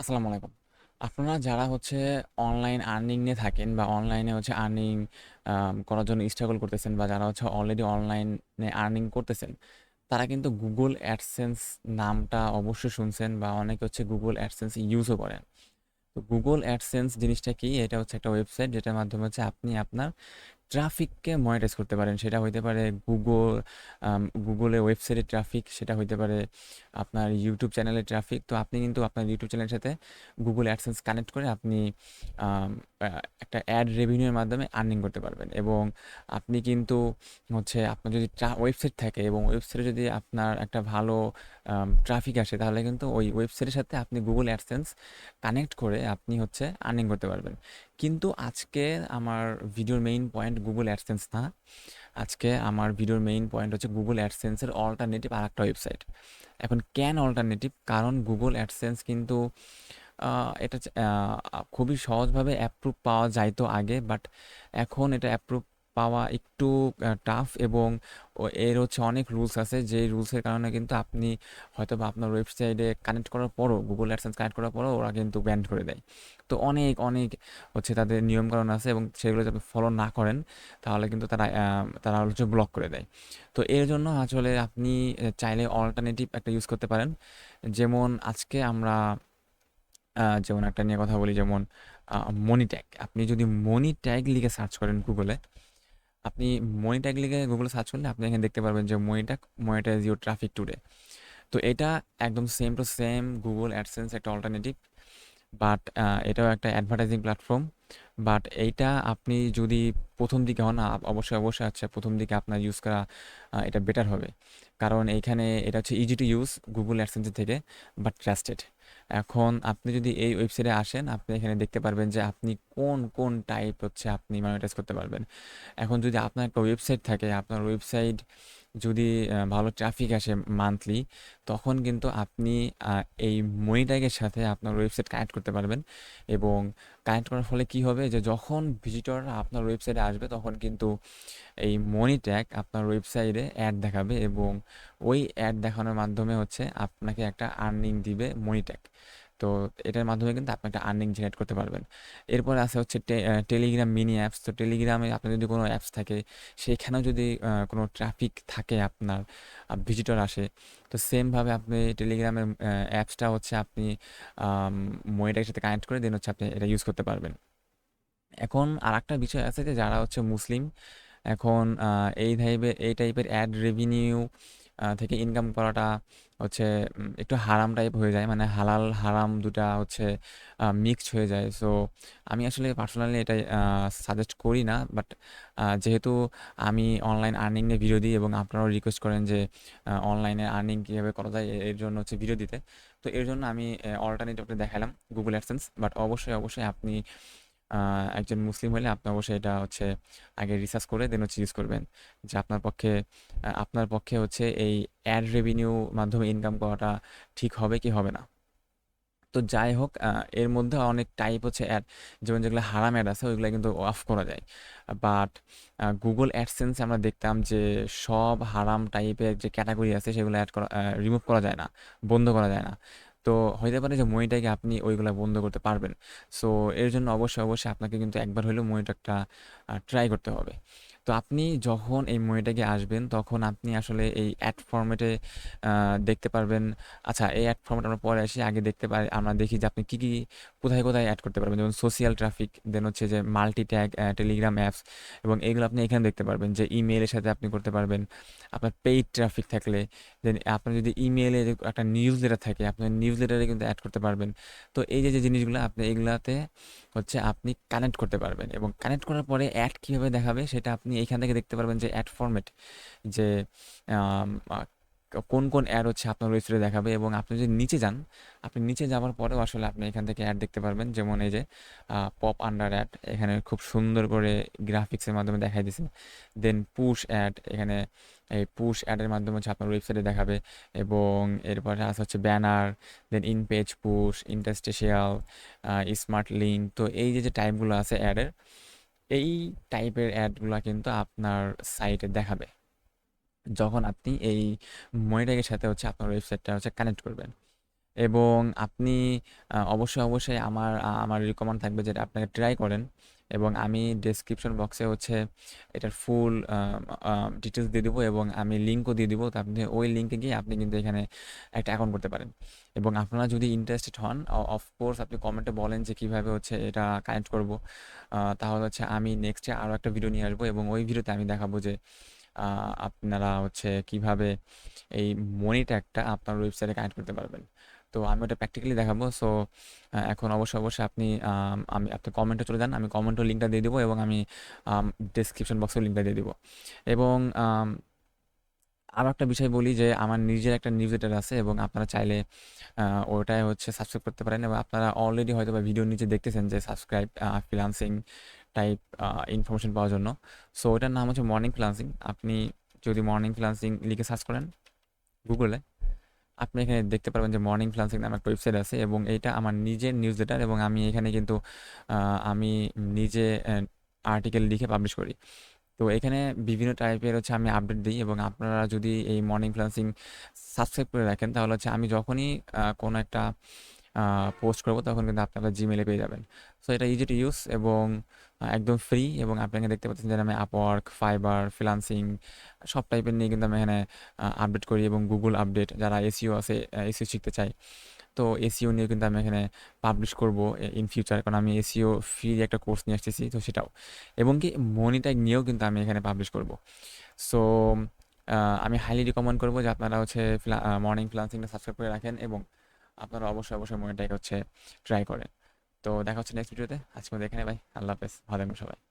আসসালামু আলাইকুম। আপনারা যারা হচ্ছে অনলাইন আর্নিং নিয়ে থাকেন বা অনলাইনে হচ্ছে আর্নিং করার জন্য স্ট্রাগল করতেছেন বা যারা হচ্ছে অলরেডি অনলাইনে আর্নিং করতেছেন, তারা কিন্তু গুগল অ্যাডসেন্স নামটা অবশ্যই শুনছেন বা অনেকে হচ্ছে গুগল অ্যাডসেন্স ইউজও করেন। তো গুগল অ্যাডসেন্স জিনিসটা কি? এটা হচ্ছে একটা ওয়েবসাইট যেটার মাধ্যমে হচ্ছে আপনি আপনার ট্রাফিককে মনিটাইজ করতে পারেন। সেটা হইতে পারে গুগল গুগলে ওয়েবসাইটের ট্রাফিক, সেটা হইতে পারে আপনার ইউটিউব চ্যানেলের ট্রাফিক। তো আপনি কিন্তু আপনার ইউটিউব চ্যানেলের সাথে গুগল অ্যাডসেন্স কানেক্ট করে আপনি একটা অ্যাড রেভিনিউ এর মাধ্যমে আর্নিং করতে পারবেন এবং আপনি কিন্তু হচ্ছে আপনার যদি ওয়েবসাইট থাকে এবং ওয়েবসাইটে যদি আপনার একটা ভালো ট্রাফিক আসে তাহলে কিন্তু ওই ওয়েবসাইটের সাথে আপনি গুগল অ্যাডসেন্স কানেক্ট করে আপনি হচ্ছে আর্নিং করতে পারবেন। কিন্তু আজকে আমার ভিডিওর মেইন পয়েন্ট গুগল অ্যাডসেন্স না। আজকে আমার ভিডিওর মেইন পয়েন্ট হচ্ছে গুগল অ্যাডসেন্সের অল্টারনেটিভ আর একটা ওয়েবসাইট। এখন ক্যান অল্টারনেটিভ? কারণ গুগল অ্যাডসেন্স কিন্তু এটা খুবই সহজভাবে অ্যাপ্রুভ পাওয়া যাইতো আগে। বাট এখন এটা অ্যাপ্রুভ পাওয়া একটু টাফ এবং এর হচ্ছে অনেক রুলস আছে। যেই রুলসের কারণে কিন্তু আপনি হয়তো বা আপনার ওয়েবসাইটে কানেক্ট করার পরও গুগল অ্যাডসেন্স কানেক্ট করার পরেও ওরা কিন্তু ব্যান করে দেয়। তো অনেক, অনেক হচ্ছে তাদের নিয়মকানুন আছে এবং সেগুলো যদি ফলো না করেন তাহলে কিন্তু তারা তারা হচ্ছে ব্লক করে দেয়। তো এর জন্য আসলে আপনি চাইলে অল্টারনেটিভ একটা ইউজ করতে পারেন। যেমন আজকে আমরা যেমন একটা নিয়ে কথা বলি যেমন মনি ট্যাগ। আপনি যদি মনি ট্যাগ লিখে সার্চ করেন Google-এ, আপনি মনি ট্যাগ লিখে Google-এ সার্চ করলে আপনি এখানে দেখতে পারবেন যে money tag monetize your traffic today. তো এটা একদম same to same Google AdSense একটা অল্টারনেটিভ। বাট এটাও একটা অ্যাডভার্টাইজিং প্ল্যাটফর্ম। বাট এইটা আপনি যদি প্রথম দিকে হন, অবশ্যই, অবশ্যই আচ্ছা প্রথম দিকে আপনার ইউজ করা এটা বেটার হবে। কারণ এইখানে এটা হচ্ছে ইজি টু ইউজ গুগল অ্যাডসেন্সের থেকে বাট ট্রাস্টেড। এখন আপনি যদি এই ওয়েবসাইটে আসেন, আপনি এখানে দেখতে পারবেন যে আপনি কোন, কোন টাইপ হচ্ছে আপনি মনিটাইজ করতে পারবেন। এখন যদি আপনার একটা ওয়েবসাইট থাকে, আপনার ওয়েবসাইট যদি ভালো ট্রাফিক আসে মান্থলি, তখন কিন্তু আপনি এই মনি ট্যাগের সাথে আপনার ওয়েবসাইট কানেক্ট করতে পারবেন এবং কানেক্ট করার ফলে কি হবে যে যখন ভিজিটররা আপনার ওয়েবসাইটে আসবে তখন কিন্তু এই মনি ট্যাগ আপনার ওয়েবসাইটে অ্যাড দেখাবে এবং ওই অ্যাড দেখানোর মাধ্যমে হচ্ছে আপনাকে একটা আর্নিং দিবে মনি ট্যাগ। তো এটার মাধ্যমে কিন্তু আপনি একটা আর্নিং জেনারেট করতে পারবেন। এরপর আছে হচ্ছে টেলিগ্রাম মিনি অ্যাপস। তো টেলিগ্রামে আপনার যদি কোনো অ্যাপস থাকে, সেখানেও যদি কোনো ট্রাফিক থাকে আপনার, ভিজিটর আসে, তো সেম ভাবে আপনি টেলিগ্রামের অ্যাপসটা হচ্ছে আপনি ট্যাগের সাথে কানেক্ট করে দেন হচ্ছে আপনি এটা ইউজ করতে পারবেন। এখন আরেকটা বিষয় আছে যে যারা হচ্ছে মুসলিম, এখন এই টাইপের এই টাইপের অ্যাড রেভিনিউ থেকে ইনকাম করাটা হচ্ছে একটু হারাম টাইপ হয়ে যায়। মানে হালাল হারাম দুটা হচ্ছে মিক্সড হয়ে যায়। সো আমি আসলে পার্সোনালি এটা আ সাজেস্ট করি না। বাট যেহেতু আমি অনলাইন আর্নিং নিয়ে ভিডিও দিই এবং আপনারাও রিকোয়েস্ট করেন যে অনলাইনে আর্নিং কীভাবে করা যায় এর জন্য হচ্ছে ভিডিও দিতে। তো এর জন্য আমি অল্টারনেটিভটা দেখালাম গুগল AdSense। বাট অবশ্যই, অবশ্যই আপনি একজন মুসলিম হলে আপনি অবশ্যই এটা হচ্ছে আগে রিসার্চ করে দেন হচ্ছে ইউজ করবেন। যে আপনার পক্ষে আপনার পক্ষে হচ্ছে এই অ্যাড রেভিনিউ মাধ্যমে ইনকাম করাটা ঠিক হবে কি হবে না। তো যাই হোক এর মধ্যে অনেক টাইপ হচ্ছে অ্যাড যেমন যেগুলো হারাম অ্যাড আছে ওইগুলো কিন্তু অফ করা যায়। বাট গুগল এ আমরা দেখতাম যে সব হারাম টাইপের যে ক্যাটাগরি আছে সেগুলো অ্যাড করা রিমুভ করা যায় না, বন্ধ করা যায় না। তো হইতে পারে যে মইটাকে আপনি ওইগুলা বন্ধ করতে পারবেন। সো এর জন্য অবশ্যই, অবশ্যই আপনাকে কিন্তু একবার হলেও মনি একটা ট্রাই করতে হবে। তো আপনি যখন এই ট্যাগে আসবেন তখন আপনি আসলে এই অ্যাড ফর্মেটে দেখতে পারবেন আচ্ছা এই অ্যাড ফরম্যাট আমরা পরে আসি। আগে দেখতে পাই আমরা দেখি যে আপনি কী কী কোথায়, কোথায় অ্যাড করতে পারবেন। যেমন সোশ্যাল ট্রাফিক, দেন হচ্ছে যে মাল্টি ট্যাগ, টেলিগ্রাম অ্যাপস এবং এগুলো আপনি এখানে দেখতে পারবেন যে ইমেইলের সাথে আপনি করতে পারবেন। আপনার পেইড ট্রাফিক থাকলে দেন আপনার যদি ইমেইলে যে একটা নিউজ লেটার থাকে, আপনার নিউজ লেটারে কিন্তু অ্যাড করতে পারবেন। তো এই যে, যে জিনিসগুলো আপনি এগুলাতে হচ্ছে আপনি কানেক্ট করতে পারবেন এবং কানেক্ট করার পরে অ্যাড কীভাবে দেখাবে সেটা আপনি এইখান থেকে দেখতে পারবেন যে অ্যাড ফরম্যাট যে কোন, কোন অ্যাড হচ্ছে আপনার ওয়েবসাইটে দেখাবে এবং আপনি যদি নিচে যান, আপনি নিচে যাওয়ার পরেও আসলে আপনি এখান থেকে অ্যাড দেখতে পারবেন। যেমন এই যে পপ আন্ডার অ্যাড এখানে খুব সুন্দর করে গ্রাফিক্সের মাধ্যমে দেখাই দিছে। দেন পুশ অ্যাড এখানে এই পুশ অ্যাডের মাধ্যমে হচ্ছে আপনার ওয়েবসাইটে দেখাবে এবং এরপরে আছে হচ্ছে banner, then in page push, interstitial, smart link. তো এই যে, যে টাইপগুলো আছে অ্যাডের, এই টাইপের অ্যাডগুলা কিন্তু আপনার সাইটে দেখাবে। যখন আপনি এই মনি সাথে হচ্ছে আপনার ওয়েবসাইটটা হচ্ছে কানেক্ট করবেন। এবং আপনি অবশ্যই, অবশ্যই আমার আমার রিকমেন্ড থাকবে যেটা আপনাকে ট্রাই করেন এবং আমি ডেসক্রিপশন বক্সে হচ্ছে এটার ফুল আ দিয়ে দেবো এবং আমি লিঙ্কও দিয়ে দিব। তো আপনি ওই লিঙ্কে গিয়ে আপনি কিন্তু এখানে একটা অ্যাকাউন্ট করতে পারেন এবং আপনারা যদি ইন্টারেস্টেড হন অফকোর্স আপনি কমেন্টে বলেন যে কীভাবে হচ্ছে এটা কানেক্ট করব। তাহলে হচ্ছে আমি নেক্সটে আরও একটা ভিডিও নিয়ে আসব এবং ওই ভিডিওতে আমি দেখাবো যে আপনারা হচ্ছে কীভাবে এই মনি ট্যাগটা আপনার ওয়েবসাইটে কানেক্ট করতে পারবেন। তো আমি ওটা প্র্যাকটিক্যালি দেখাবো। সো এখন অবশ্যই, অবশ্যই আপনি আমি আপনি কমেন্টে চলে যান। আমি কমেন্টও লিঙ্কটা দিয়ে দিব এবং আমি ডেসক্রিপশন বক্সেও লিঙ্কটা দিয়ে দিব এবং আরও একটা বিষয় বলি যে আমার নিজের একটা নিউজ লেটার আছে এবং আপনারা চাইলে ওটাই হচ্ছে সাবস্ক্রাইব করতে পারেন এবং আপনারা অলরেডি হয়তোবা ভিডিওর নিচে দেখতেছেন যে subscribe a freelancing type information পাওয়ার জন্য। সো ওটার নাম হচ্ছে মর্নিং ফ্রিল্যান্সিং। আপনি যদি মর্নিং ফ্রিল্যান্সিং লিখে সার্চ করেন গুগলে, আপনি এখানে দেখতে পারবেন যে মর্নিং ফ্রিল্যান্সিং নামে একটা ওয়েবসাইট আছে এবং এইটা আমার নিজের নিউজলেটার এবং আমি এখানে কিন্তু আমি নিজে আর্টিকেল লিখে পাবলিশ করি। তো এখানে বিভিন্ন টাইপের হচ্ছে আমি আপডেট দিই এবং আপনারা যদি এই মর্নিং ফ্রিল্যান্সিং সাবস্ক্রাইব করে রাখেন তাহলে হচ্ছে আমি যখনই কোনো একটা পোস্ট করব তখন কিন্তু আপনারা জিমেইলে পেয়ে যাবেন। সো এটা ইজি টু ইউজ এবং একদম ফ্রি এবং আপনি এখানে দেখতে পাচ্ছেন যে আমি আপওয়ার্ক, ফাইবার, ফ্রিল্যান্সিং সব টাইপের নিয়ে কিন্তু আমি এখানে আপডেট করি এবং গুগল আপডেট যারা এসইও আছে অ্যা এসইও শিখতে চায়। তো এসইও নিয়েও কিন্তু আমি এখানে পাবলিশ করব ইন ফিউচার কারণ আমি এসইও ফ্রি একটা কোর্স নিয়ে আসতেছি তো সেটাও। এবং কি মনি ট্যাগ নিয়েও কিন্তু আমি এখানে পাবলিশ করব। সো আমি হাইলি রিকমেন্ড করব যে আপনারা হচ্ছে মর্নিং ফ্রিল্যান্সিংটা সাবস্ক্রাইব করে রাখেন এবং আপনারা অবশ্যই, অবশ্যই মনি ট্যাগ হচ্ছে ট্রাই করেন। তো দেখা হচ্ছে নেক্সট ভিডিওতে। আজকে এখানে ভাই আল্লাহ হাফেজ। ভালো সবাই।